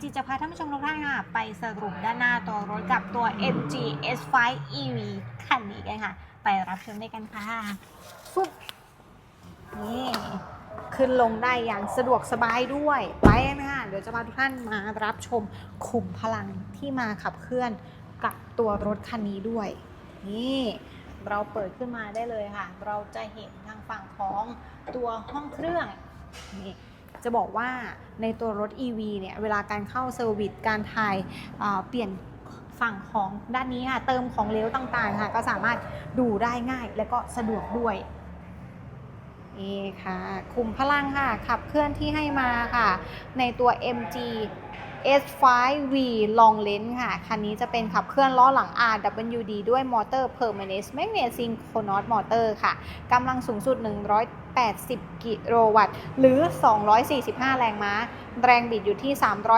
จิจะพาท่านผู้ชมทุกท่านค่ะ ไปสรุปด้านหน้าตัวรถกับตัว MG S5 EV คันนี้กันค่ะ ไปรับชมด้วยกันค่ะฟึบนี่ขึ้นลงได้อย่างสะดวกสบายด้วย ไปกันค่ะเดี๋ยวจะพาทุกท่านมารับชมขุมพลังที่มาขับเคลื่อนกับตัวรถคันนี้ด้วย นี่เราเปิดขึ้นมาได้เลยค่ะ เราจะเห็นทางฝั่งของตัวห้องเครื่องนี่ จะบอกว่าในตัวรถ EV เนี่ย เวลาการเข้าเซอร์วิส การถ่ายเปลี่ยนฝั่งของด้านนี้ค่ะ เติมของเหลวต่างๆ ค่ะ ก็สามารถดูได้ง่ายและก็สะดวกด้วยนี่ค่ะ คุมพลังค่ะ ขับเคลื่อนที่ให้มาค่ะ ในตัว MG S5V Long Lens ค่ะ คันนี้จะเป็นขับเคลื่อนล้อหลัง RWD ด้วยมอเตอร์ Permanent Magnet Synchronous Motor ค่ะ กำลังสูงสุด 180 กิโลวัตต์ หรือ 245 แรงม้า แรงบิดอยู่ที่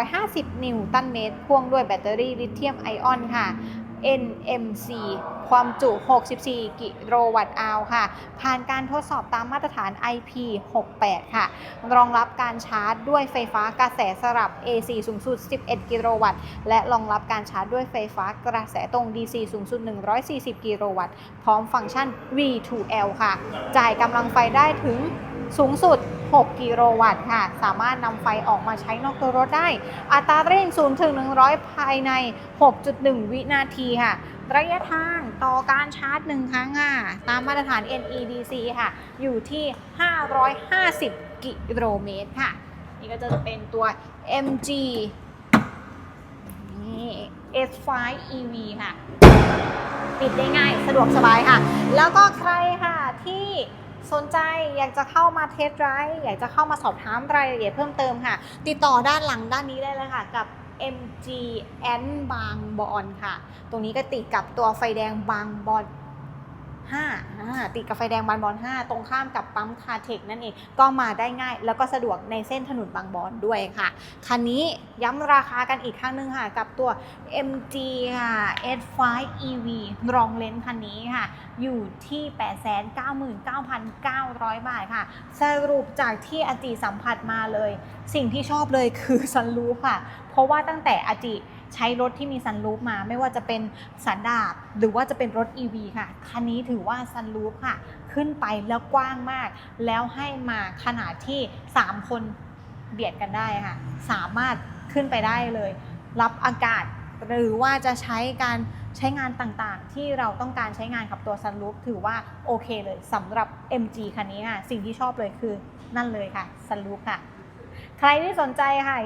350 นิวตันเมตร พ่วงด้วยแบตเตอรี่ลิเธียมไอออนค่ะ NMC ความจุ 64 กิโลวัตต์อาวค่ะ ผ่านการทดสอบตามมาตรฐาน IP68 ค่ะ รองรับการชาร์จด้วยไฟฟ้ากระแสสลับ AC สูงสุด 11 กิโลวัตต์ และรองรับการชาร์จด้วยไฟฟ้ากระแสตรง DC สูงสุด 140 กิโลวัตต์ พร้อมฟังก์ชัน V2L ค่ะ จ่ายกำลังไฟได้ถึง สูงสุด 6 กิโลวัตต์ค่ะ สามารถนำไฟออกมาใช้นอกตัวรถได้ อัตราเร่ง0ถึง100 ภายใน 6.1 วินาทีค่ะ ระยะทางต่อการชาร์จ 1 ครั้งค่ะตามมาตรฐาน NEDC ค่ะ อยู่ที่ 550 กิโลเมตรค่ะ นี่ก็จะเป็นตัว MG นี่ S5 EV ค่ะ ปิดได้ง่ายสะดวกสบายค่ะ แล้วก็ใครค่ะที่ สนใจอยากจะเข้ามาเทสไรอยากจะเข้ามาสอบถามรายละเอียดเพิ่มเติมค่ะ ติดต่อด้านหลังด้านนี้ได้เลยค่ะ กับ MGN บางบอนค่ะ ตรงนี้ก็ติดกับตัวไฟแดงบางบอน 5อ่าติดกับไฟแดงบางบอน 5 ตรงข้ามกับปั๊มคาเทคนั่นเอง ก็มาได้ง่าย แล้วก็สะดวกในเส้นถนนบางบอนด้วยค่ะ คันนี้ย้ำราคากันอีกครั้งหนึงค่ะ กับตัว MG ค่ะ S5 EV รองเลนคันนี้ค่ะ อยู่ที่ 899,900 บาทค่ะ สรุปจากที่อจิสัมผัสมาเลย สิ่งที่ชอบเลยคือซันรูค่ะ เพราะว่าตั้งแต่อจิ ใช้รถที่มีซันรูฟมา ไม่ว่าจะเป็นสันดาปหรือว่าจะเป็นรถ EV ค่ะ คันนี้ถือว่าซันรูฟค่ะ ขึ้นไปแล้วกว้างมาก แล้วให้มาขนาดที่ 3 คนเบียดกันได้ค่ะ สามารถขึ้นไปได้เลย รับอากาศหรือว่าจะใช้การใช้งานต่างๆ ที่เราต้องการใช้งานกับตัวซันรูฟถือว่าโอเคเลยสำหรับ MG คันนี้ค่ะ สิ่งที่ชอบเลยคือนั่นเลยค่ะซันรูฟค่ะ ใครที่สนใจค่ะ